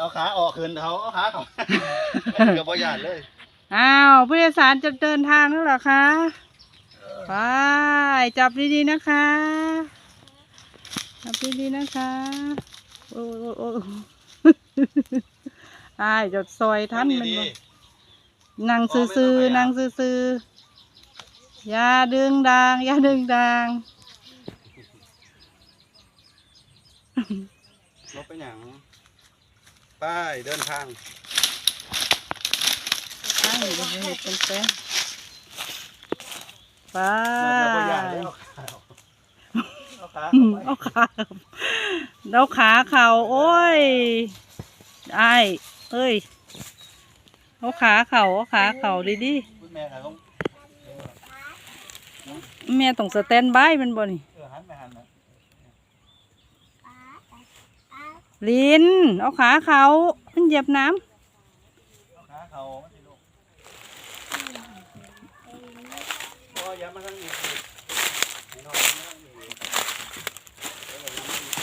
เอาขาออกขึ้นเขาเอาขาเขากับบอยานเลยอ้าวผู้โดยสารจะเดินทางแล้วเหรอคะไปจับดีๆนะคะ จับดีๆนะคะ โอ้โอ้โอ้อายจดซอยท่านมันดีบ่นั่งซื่อๆนั่งซื่อๆอย่าดึงดางอย่าดึงดางๆรถไปหยัง ไปเดินทางไปเดี๋ยวจะเห็ดเป็นแป้งไปกับบอยานเลยเอาขาเอาขาอืเข้ามไปเอาขาเอาขาเข่าโอ้ยไอ้ายเอ้ยเอาขาเข่าเอาขาเข่าดีดิคุณแม่ขาเขาแม่ต้องสแตนบายมันบ่นี่ เออหันไปหันนะ ลิน เอาขาเข่ามันเหยียบน้เอาขาเขามันสิลูกโอ้ยอย่ามาทางนี้สิให้น้องมาทางนี้เอออย่ามาอีก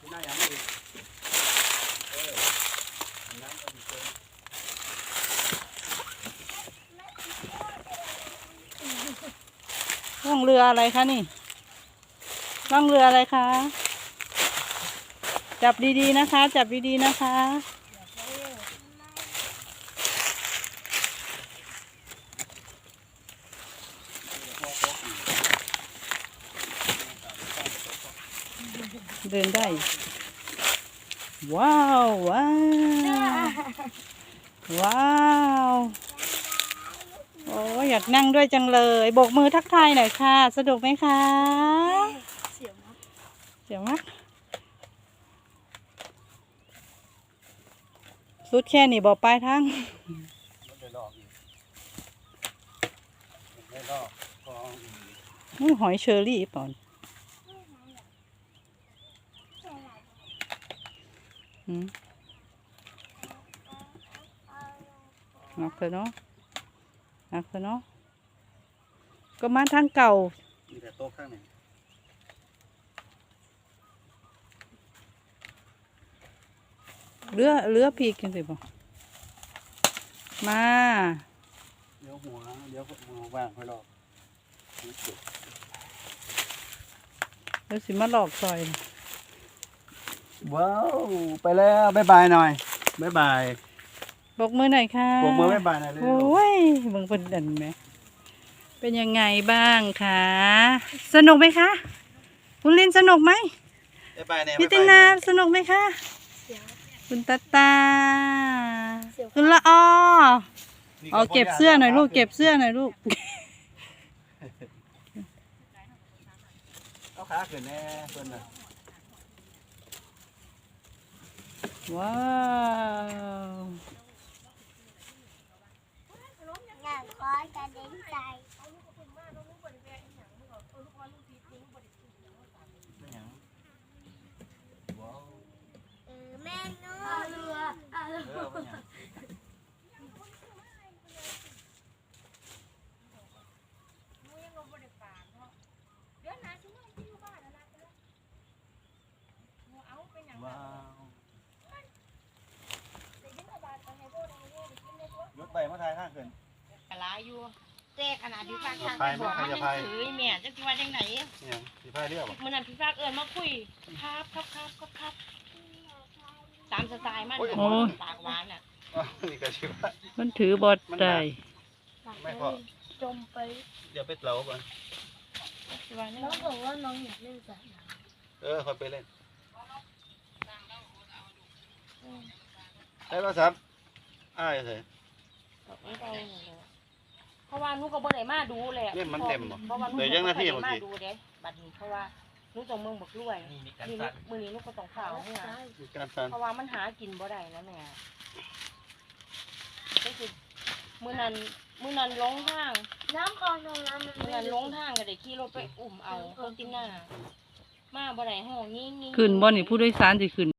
ที่หน้าอย่ามาอีกเออน้ำก็มีเกินำล่องเรืออะไรคะนี่ล่องเรืออะไรคะ จับดีๆนะคะ จับดีๆนะคะ เดินได้ ว้าว ว้าว ว้าว โอ้ยอยากนั่งด้วยจังเลยโบกมือทักทายหน่อยค่ะสนุกไหมคะ เสียวมากเสียงมาก สุดแค่นี้บอกปลายทางไม่ได้ลอกอีกไม่ได้ลอกกองนี่หอยเชอรี่ปอนนักเถอะเนาะนักเถอะเนาะก็มาทางเก่ามีแต่โต๊ะข้างหนึ่ง เรือเรือพีกกันสิบอกมาเดี๋ยวหัวเดี๋ยวหัวว่างค่อยลอกนี่สุดเดี๋ยวสิมาหลอกซอยว้าวไปแล้วบ๊ายบายหน่อยบ๊ายบายบอกมือหน่อยค่ะบวกมือบ๊ายบายหน่อยเลยโอ้ยเบิ่งเป็นดันไหมเป็นยังไงบ้างคะสนุกไหมคะคุณลินสนุกไหมบ๊ายบายเนี่ยพี่ติบ๊ยบยนาเยสนุกไหมคะเสียว คุณตาตาเสียวคุณละออนี่เอาเก็บเสื้อหน่อยลูก เก็บเสื้อหน่อยลูก เอาขาขึ้นแน่เพิ่นน่ะว้าวอยากคอยกระเด็นใจ เป็นหยังว้าว เออแม่นู้เรือเอาเรือ เออเป็นหยัง ว้าวยศไปมาทายข้างขึ้นกะลาอยู่เจ๊ขนาดพี่ฟากทางพายไหมบอกใครมันจะยังพายถือแม่จะคิดว่าจังไหนเนี่ยสีพายเรียบอะมื่อนั้นพี่ฟากเอิญมาคุยครับครับครับครับครับตามสไตล์มันโอ้ยน่ะปากหวานอะอ้าวนี่ก็ชิบะมันถือบอดได้ไม่พอจมไป เดี๋ยวไปเตาก่อนคิดว่านี่น้องบอกว่าน้องอยากเล่นสระน้เออคอยไปเล่น ได้ป่ะครับอ้ายเฉยไม่ได้เลยเพราะว่าหนุก็บ่ได้มาดูเลยอะเนี่ยมันเต็มบ่เพราะว่าหนุเดี๋ยวยังหน้าที่บ่บางได้ทีมาดูเด้บัดนี้เพราะว่าหนุต้องเมืองบักรวยนี่มื้อนี้หนุก็ต้องฝ่าเมื่อมีการสั่นเพราะว่ามันหากินบ่ได้นะแม่ก็คือมื้อนั้นมื้อนั้นลงทางำน้ำคลองตรงนั้นมันมื้อนั้นลงทางก็ได้ขี่รถไปอุ้มเอาคนตินหน้า มาบ่ได้ห้องงี้งี้ ขึ้นบ่นี่ผู้โดยสารสิขึ้น